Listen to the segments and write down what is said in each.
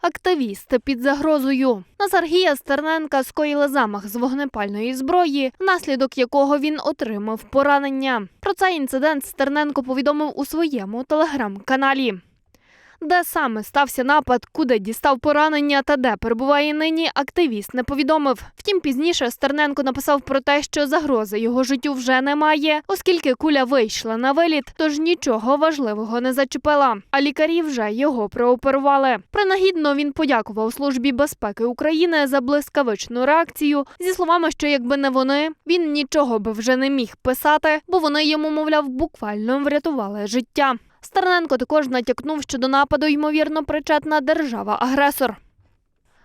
Активісти під загрозою на Сергія Стерненка скоїли замах з вогнепальної зброї, внаслідок якого він отримав поранення. Про цей інцидент Стерненко повідомив у своєму телеграм-каналі. Де саме стався напад, куди дістав поранення та де перебуває нині, активіст не повідомив. Втім, пізніше Стерненко написав про те, що загрози його життю вже немає, оскільки куля вийшла на виліт, тож нічого важливого не зачепила. А лікарі вже його прооперували. Принагідно він подякував службі безпеки України за блискавичну реакцію зі словами, що якби не вони, він нічого би вже не міг писати, бо вони йому, мовляв, буквально врятували життя. Стерненко також натякнув, що до нападу ймовірно причетна держава-агресор.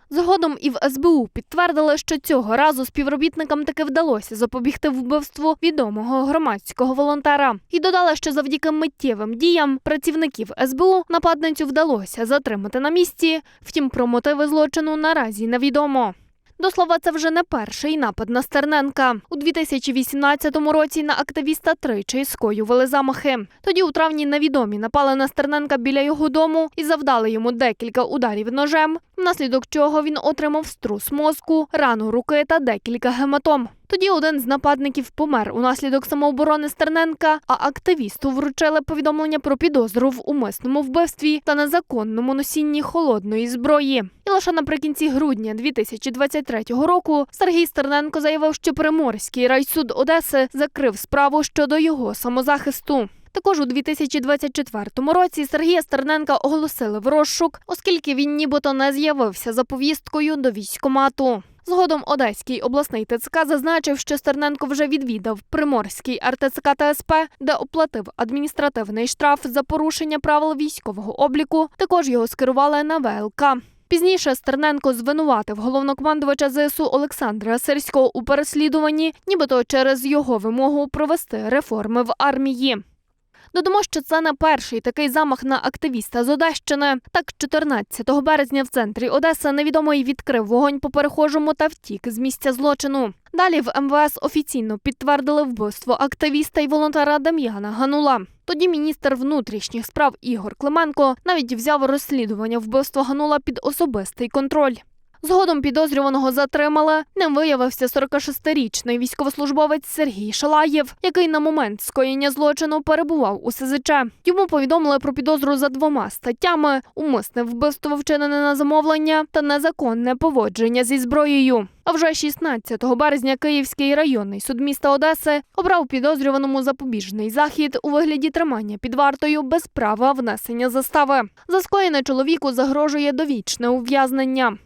Згодом і в СБУ підтвердили, що цього разу співробітникам таки вдалося запобігти вбивству відомого громадського волонтера. І додали, що завдяки миттєвим діям працівників СБУ нападницю вдалося затримати на місці. Втім, про мотиви злочину наразі невідомо. До слова, це вже не перший напад на Стерненка. У 2018 році на активіста тричі скоювали замахи. Тоді у травні невідомі напали на Стерненка біля його дому і завдали йому декілька ударів ножем, внаслідок чого він отримав струс мозку, рану руки та декілька гематом. Тоді один з нападників помер унаслідок самооборони Стерненка, а активісту вручили повідомлення про підозру в умисному вбивстві та незаконному носінні холодної зброї. І лише наприкінці грудня 2023 року Сергій Стерненко заявив, що Приморський райсуд Одеси закрив справу щодо його самозахисту. Також у 2024 році Сергія Стерненка оголосили в розшук, оскільки він нібито не з'явився за повісткою до військкомату. Згодом Одеський обласний ТЦК зазначив, що Стерненко вже відвідав Приморський РТЦК ТСП, де оплатив адміністративний штраф за порушення правил військового обліку. Також його скерували на ВЛК. Пізніше Стерненко звинуватив головнокомандувача ЗСУ Олександра Сирського у переслідуванні, нібито через його вимогу провести реформи в армії. Додамо, що це не перший такий замах на активіста з Одещини. Так, 14 березня в центрі Одеси невідомий відкрив вогонь по перехожому та втік з місця злочину. Далі в МВС офіційно підтвердили вбивство активіста і волонтера Дем'яна Ганула. Тоді міністр внутрішніх справ Ігор Клименко навіть взяв розслідування вбивства Ганула під особистий контроль. Згодом підозрюваного затримали. Ним виявився 46-річний військовослужбовець Сергій Шалаєв, який на момент скоєння злочину перебував у СЗЧ. Йому повідомили про підозру за двома статтями: умисне вбивство вчинене на замовлення та незаконне поводження зі зброєю. А вже 16 березня Київський районний суд міста Одеси обрав підозрюваному запобіжний захід у вигляді тримання під вартою без права внесення застави. За скоєне чоловіку загрожує довічне ув'язнення.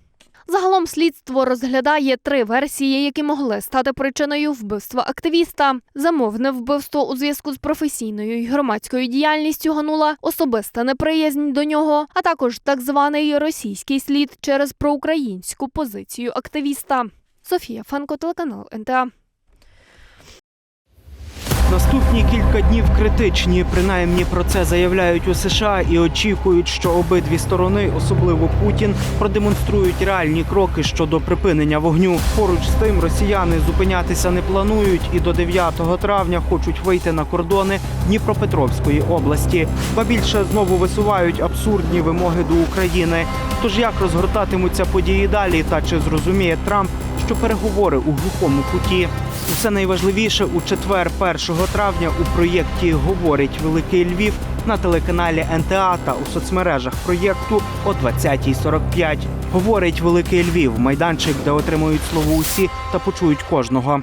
Загалом слідство розглядає три версії, які могли стати причиною вбивства активіста: замовне вбивство у зв'язку з професійною і громадською діяльністю Ганула, особиста неприязнь до нього, а також так званий російський слід через проукраїнську позицію активіста. Софія Фанко, телеканал НТА. Наступні кілька днів критичні. Принаймні про це заявляють у США і очікують, що обидві сторони, особливо Путін, продемонструють реальні кроки щодо припинення вогню. Поруч з тим, росіяни зупинятися не планують і до 9 травня хочуть вийти на кордони Дніпропетровської області. Ба більше знову висувають абсурдні вимоги до України. Тож як розгортатимуться події далі, та чи зрозуміє Трамп, що переговори у глухому куті? Усе найважливіше у четвер, 1 травня, у проєкті Говорить Великий Львів на телеканалі НТА та у соцмережах проєкту о 20.45. Говорить Великий Львів, майданчик, де отримують слово усі та почують кожного.